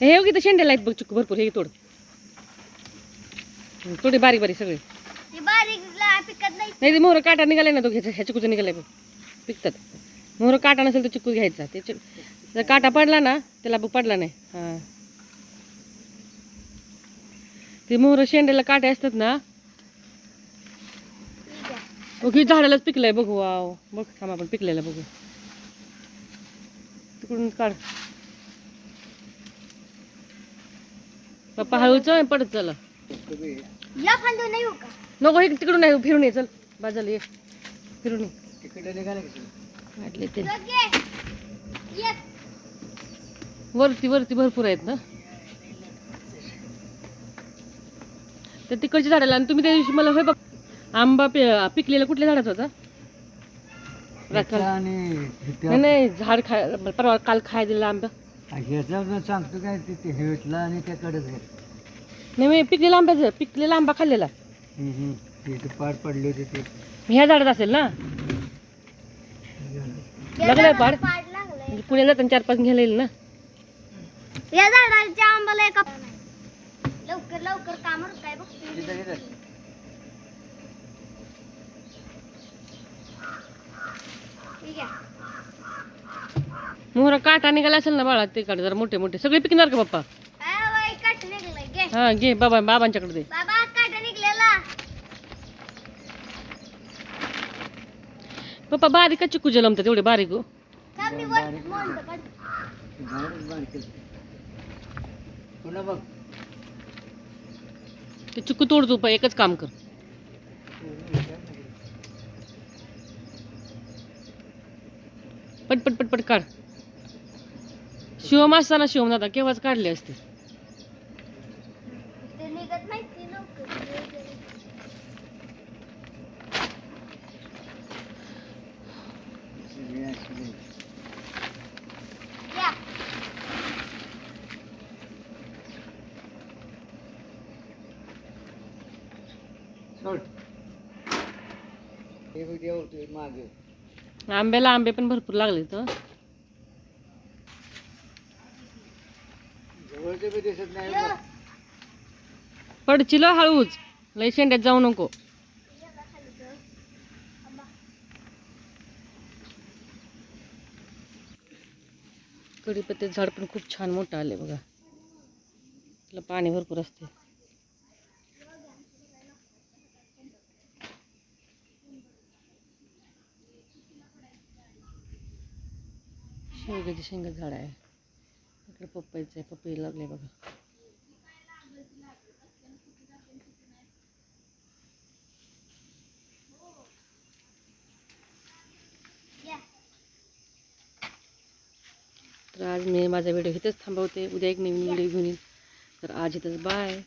हे हो की शेंड्याला आहेत बघ चिकू भरपूर हे तोड. थोडे बारीक बारीक सगळे. नाही. ते मोहर काटा निघालाय ना तो घ्यायचा ह्या चिकूचा निघालाय बघ. पिकतात. मोहर काटा नसेल तर चिकू घ्यायचा. ते जर काटा पडला ना त्याला बघ पडला नाही. हां. ते मोहर शेंड्याला काटे असतात ना. बघ ही झाडालाच पिकलंय. बघू वाव. बघ थांब आपण पिकलेलं बघू. तिकडून काढ. पप्पा हळूच पडत चला. या फांदो नाही हो का? नको इक- तिकडून नाही फिरून ये चल. बाजूला ये. फिरून ये. तिकडे निघाले का वाटले ते. दोघे. ये. वरती वरती भरपूर आहेत ना? तर तिकडची झाडाला आणि तुम्ही त्या दिवशी मला हे बघ आंबा पे- पिकलेला कुठल्या झाडाचा होता? राखाल नाही नाही झाड खाय परवा काल खाय दिलेला आंबा. ह्याचा सांगतो काय तिथे हेटला आणि त्याकडेच आहे. नाही मी पिकलेला आंब्याचं पिकलेला आंबा खाल्लेला. हम्म, हम्म. तिथे पार पडले होते ते. ह्या झाडात असेल ना? या लागलाय पाड म्हणजे पुण्याला जाताना चार पाच घ्यायला येईल ना? या झाडाच्या आंबाला एका लवकर लवकर काम काय बघ. तिथं तिथं. ठीक आहे मोहरा काटा निघाला असेल ना बाळा तिकडे जरा मोठे मोठे. सगळे पिकणार का पप्पा? हा घे. बाबा बाबांच्याकडे दे. बाबा काट निघलेला. पप्पा बारीक का चिकू जलमतात तेवढे बारीक हो. काढ ते ते चिकू तोडतो पा एकच काम कर. पटपट पटपट काढ. शिवम असताना शिवम दादा केव्हाच काढले असते. हे आंब्याला आंबे पण भरपूर लागले तर बी दिसत नाही. या. बघ. पडचिल हळूच. लय शेंड्यात जाऊ नको. कडीपत्त्याचं झाड पण खूप छान मोठं आले बघा. त्याला पाणी भरपूर असते शेवग्याची शेंगा झाड आहे. इकडे पपईचं आहे पपई लागले. तर आज मैं मज़ा वीडियो इथेच थांबवते उद्या एक नवीन वीडियो घेऊन तो तर आज इथंच बाय